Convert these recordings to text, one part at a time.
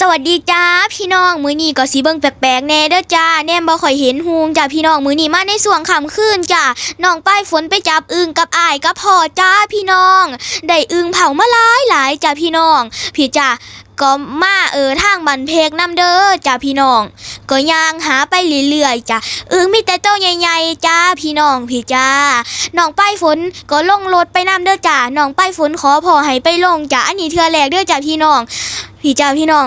สวัสดีจ้าพี่น้องมือนี้ก็สีเบิ่งแปลกๆแน่เด้อจ้าแนมบ่ค่อยเห็นฮูงจ้าพี่น้องมือนี้มาในส่วงค่ำคืนจ้าน้องป้ายฝนไปจับอึงกับอ้ายกับพ่อจ้าพี่น้อง ได้อึงเผามาหลายหลายจ้าพี่น้อง พี่จ้าก็มาเออทางบันเพกน้ำเด้อจ้าพี่น้อง ก็ย่างหาไปเรื่อยๆจ้าอึงมีแต่โตใหญ่ๆจ้าพี่น้องพี่จ้าน้องป้ายฝนก็ลงรถไปนำเด้อจ้าน้องป้ายฝนขอพอให้ไปลงจ้าอันนี้เทื่อแรกเด้อจ้าพี่น้อง พี่จ้าพี่น้อง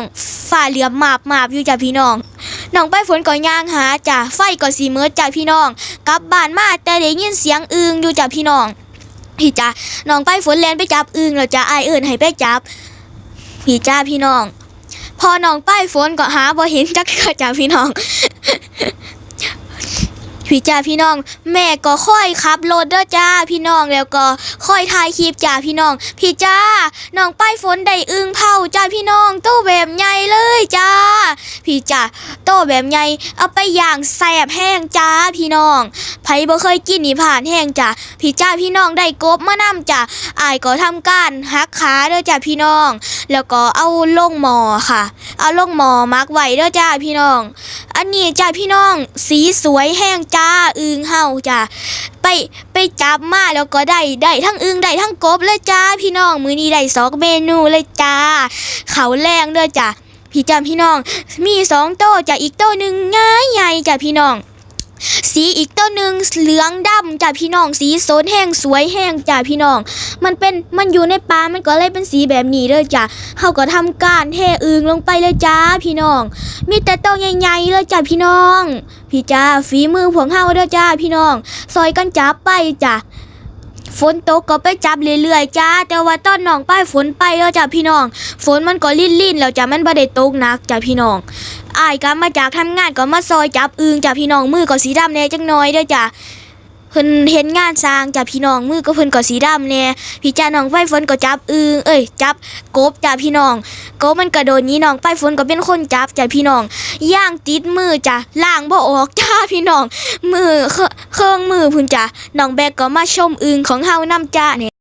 ฝ่าเหลือมมาบมาบอยู่จ้าพี่น้องน้องป้ายฝนก็ย่างหาจ้าไฟก็สีเมือจ้าพี่น้อง กลับบ้านมาแต่ได้ยินเสียงอึงอยู่จ้าพี่น้อง พี่จ้าน้องป้ายฝนแลนไปจับอึงแล้วจ้าอายเอิญให้ไปจับ พี่จ้าพี่น้อง พอน้องป้ายฝนก็หาบ่เห็นจักเทื่อจ้าพี่น้องพี่จ้าพี่น้อง แม่ก็ค่อยขับรถเด้อจ้าพี่น้องแล้วก็ค่อยถ่ายคลิปจ้าพี่น้อง พี่จ้าน้องป้ายฝนได้อึ้งเผาจ้าพี่น้อง จ้า พี่จ้าโตแบบใหญ่เอาไปย่างแสบแห้งจ้าพี่น้องไผบ่เคยกินนี่ผ่านแห้งจ้าพี่จ้าพี่น้องได้กบมานำจ้าอายก็ทำการหักขาเด้อจ้าพี่น้อง แล้วก็เอาลงหมอค่ะ เอาลงหมอมักไว้เด้อจ้าพี่น้อง อันนี้จ้าพี่น้อง สีสวยแห้งจ้าอึงเฮาจ้าไปไปจับมาแล้วก็ได้ได้ทั้งอึงได้ทั้งกบเลยจ้าพี่น้องมื้อนี้ได้สองเมนูเลยจ้าเขาแรงเด้อจ้า พี่จ้าพี่น้อง มีสองโต๊ะจ้าอีกโต๊ะหนึ่งง่ายใหญ่จ้าพี่น้อง สีอีกโต๊ะหนึ่งเหลืองดำจ้าพี่น้อง สีโซนแห้งสวยแห้งจ้าพี่น้อง มันเป็นมันอยู่ในป่ามันก็เลยเป็นสีแบบนี้เด้อจ้าเฮาก็ทำการเทอึงลงไปเลยจ้าพี่น้อง มีแต่โตวใหญ่ๆเลยจ้าพี่น้อง พี่จ้าฝีมือพวกเฮาเด้อจ้าพี่น้อง ซอยกันจับไปจ้า ฝนตกก็ไปจับเรื่อยๆจ้า แต่ว่าตอนน้องป้ายฝนไปแล้วจ้าพี่น้อง ฝนมันก็ลิ่นๆแล้วจ้ามันบ่ได้ตกหนักจ้าพี่น้องอายก็มาจากทำงานก็มาซอยจับอึงจ้าพี่น้องมือก็สีดำแน่จังน้อยเด้อจ้า เพิ่นเห็นงานสร้างจ้าพี่น้องมือก็เพิ่นก็สีดำแน่พี่จ้าน้องไปฝนก็จับอึงเอ้ยจับกบจ้าพี่น้องกบมันกระโดดนี้น้องไปฝนก็เป็นคนจับจากพี่น้องย่างติดมือจ้ะล่างบ่ออกจ้าพี่น้องมือเครื่องมือพุ่นจ้ะน้องแบกก็มาชมอึงของเฮานำจ้าเนี่ย